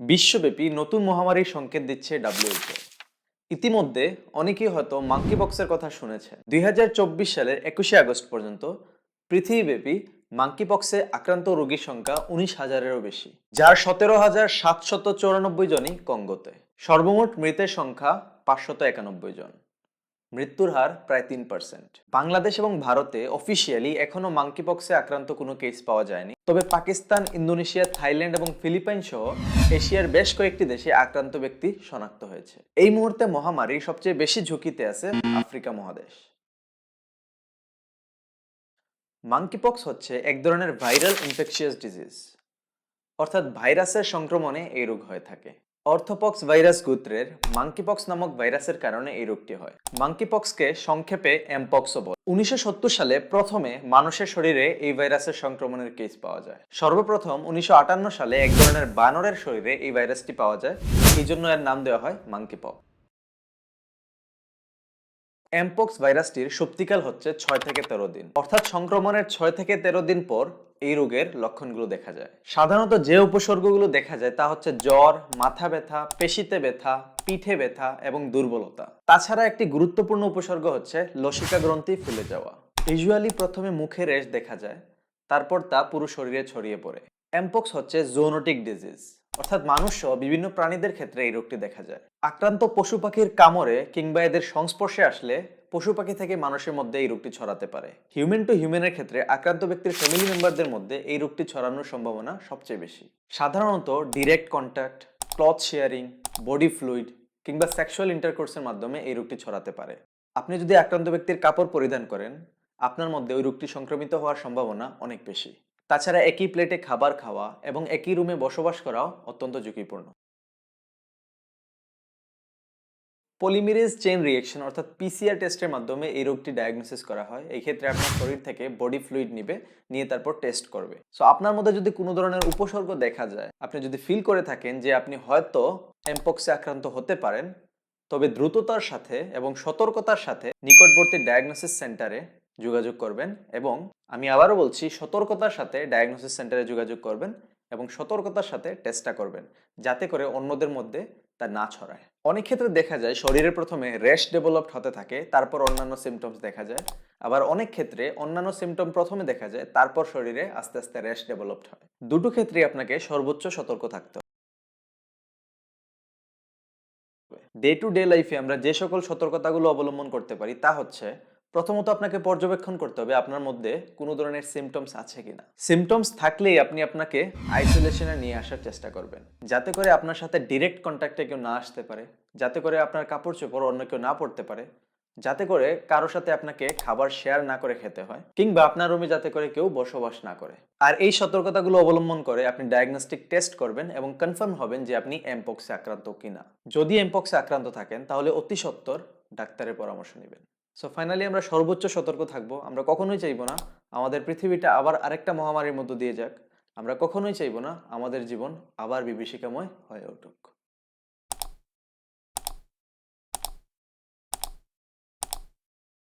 বিশ্বব্যাপী নতুন মহামারীর সংকেত দিচ্ছে ডাব্লিউএইচও ইতিমধ্যে অনেকেই হয়তো মাঙ্কি বক্সের কথা শুনেছে দুই হাজার চব্বিশ সালের একুশে আগস্ট পর্যন্ত পৃথিবীব্যাপী মাঙ্কি পক্সে আক্রান্ত রোগীর সংখ্যা উনিশ হাজারেরও বেশি, যার সতেরো হাজার সাতশত চৌরানব্বই জনই কঙ্গোতে সর্বমোট মৃতের সংখ্যা পাঁচশত একানব্বই জন। মৃত্যুর হার প্রায় তিন পার্সেন্ট বাংলাদেশ এবং ভারতে অফিসিয়ালি এখনও মাঙ্কি পক্সে আক্রান্ত কোনো কেস পাওয়া যায়নি। তবে পাকিস্তান, ইন্দোনেশিয়া, থাইল্যান্ড এবং ফিলিপাইন সহ এশিয়ার বেশ কয়েকটি দেশে আক্রান্ত ব্যক্তি শনাক্ত হয়েছে। এই মুহূর্তে মহামারী সবচেয়ে বেশি ঝুঁকিতে আছে আফ্রিকা মহাদেশ। মাঙ্কিপক্স হচ্ছে এক ধরনের ভাইরাল ইনফেকশিয়াস ডিজিজ অর্থাৎ ভাইরাসের সংক্রমণে এই রোগ হয়ে থাকে। অর্থোপক্স ভাইরাস গোত্রের মাঙ্কিপক্স নামক ভাইরাসের কারণে এই রোগটি হয়। মাঙ্কিপক্সকে সংক্ষেপে এমপক্সও বলে। উনিশশো সালে প্রথমে মানুষের শরীরে এই ভাইরাসের সংক্রমণের কেস পাওয়া যায়। সর্বপ্রথম উনিশশো সালে এক ধরনের বানরের শরীরে এই ভাইরাসটি পাওয়া যায়। এই জন্য এর নাম দেওয়া হয় মাঙ্কিপক্স এমপক্স ভাইরাসটির সুপ্তিকাল হচ্ছে ছয় থেকে তেরো দিন। অর্থাৎ সংক্রমণের ছয় থেকে তেরো দিন পর এই রোগের লক্ষণগুলো দেখা যায়। সাধারণত যে উপসর্গগুলো দেখা যায় তা হচ্ছে জ্বর, মাথা ব্যথা, পেশিতে ব্যথা, পিঠে ব্যথা এবং দুর্বলতা। তাছাড়া একটি গুরুত্বপূর্ণ উপসর্গ হচ্ছে লসিকা গ্রন্থি ফুলে যাওয়া। ইউজুয়ালি প্রথমে মুখে রেশ দেখা যায়, তারপর তা পুরো শরীরে ছড়িয়ে পড়ে। এমপক্স হচ্ছে জোনোটিক ডিজিজ অর্থাৎ মানুষ সহ বিভিন্ন প্রাণীদের ক্ষেত্রে এই রোগটি দেখা যায়। আক্রান্ত পশু পাখির কামড়ে কিংবা এদের সংস্পর্শে আসলে পশু পাখি থেকে মানুষের মধ্যে এই রোগটি ছড়াতে পারে। হিউম্যান টু হিউম্যানের ক্ষেত্রে আক্রান্ত ব্যক্তির ফ্যামিলি মেম্বারদের মধ্যে এই রোগটি ছড়ানোর সম্ভাবনা সবচেয়ে বেশি। সাধারণত direct contact cloth sharing body fluid কিংবা সেক্সুয়াল ইন্টারকোর্সের মাধ্যমে এই রোগটি ছড়াতে পারে। আপনি যদি আক্রান্ত ব্যক্তির কাপড় পরিধান করেন, আপনার মধ্যে ওই রোগটি সংক্রমিত হওয়ার সম্ভাবনা অনেক বেশি। তাছাড়া একই প্লেটে খাবার খাওয়া এবং একই রুমে বসবাস করাও অত্যন্ত ঝুঁকিপূর্ণ। পলিমিরেজ চেন রিয়েকশন অর্থাৎ পিসিআর টেস্টের মাধ্যমে এই রোগটি ডায়াগনোসিস করা হয়। এই ক্ষেত্রে আপনার শরীর থেকে বডি ফ্লুইড নিবে, নিয়ে তারপর টেস্ট করবে। সো আপনার মধ্যে যদি কোনো ধরনের উপসর্গ দেখা যায়, আপনি যদি ফিল করে থাকেন যে আপনি হয়তো এমপক্সে আক্রান্ত হতে পারেন, তবে দ্রুততার সাথে এবং সতর্কতার সাথে নিকটবর্তী ডায়াগনোসিস সেন্টারে যোগাযোগ করবেন এবং আমি আবারও বলছি, সতর্কতার সাথে ডায়াগনোসিস সেন্টারে যোগাযোগ করবেন এবং সতর্কতার সাথে টেস্টটা করবেন, যাতে করে অন্যদের মধ্যে তা না ছড়ায়। অনেক ক্ষেত্রে দেখা যায় শরীরে প্রথমে র্যাশ ডেভেলপড হতে থাকে, তারপর অন্যান্য সিমটমস দেখা যায়। আবার অনেক ক্ষেত্রে অন্যান্য সিমটম প্রথমে দেখা যায়, তারপর শরীরে আস্তে আস্তে র্যাশ ডেভেলপড হয়। দুটো ক্ষেত্রেই আপনাকে সর্বোচ্চ সতর্ক থাকতে হবে। ডে টু ডে লাইফে আমরা যে সকল সতর্কতাগুলো অবলম্বন করতে পারি, তা হচ্ছে প্রথমত আপনাকে পর্যবেক্ষণ করতে হবে আপনার মধ্যে কোনো ধরনের সিমটমস আছে কিনা। সিমটমস থাকলেই আপনি আপনাকে আইসোলেশনে নিয়ে আসার চেষ্টা করবেন। যাতে করে আপনার সাথে ডিরেক্ট কন্ট্যাক্টে কেউ না আসতে পারে, যাতে করে আপনার কাপড় চোপড় অন্য কেউ না পড়তে পারে, যাতে করে কারোর সাথে আপনাকে খাবার শেয়ার না করে খেতে হয়, কিংবা আপনার রুমে যাতে করে কেউ বসবাস না করে। আর এই সতর্কতাগুলো অবলম্বন করে আপনি ডায়াগনস্টিক টেস্ট করবেন এবং কনফার্ম হবেন যে আপনি এমপক্সে আক্রান্ত কিনা। যদি এমপক্সে আক্রান্ত থাকেন, তাহলে অতি সত্বর ডাক্তারের পরামর্শ নেবেন। সো ফাইনালি আমরা সর্বোচ্চ সতর্ক থাকব। আমরা কখনোই চাইব না, আমাদের পৃথিবীটা আবার আরেকটা মহামারীর মধ্য দিয়ে যাক। আমরা কখনোই চাইব না, আমাদের জীবন আবার বিভীষিকাময় হয়ে উঠুক।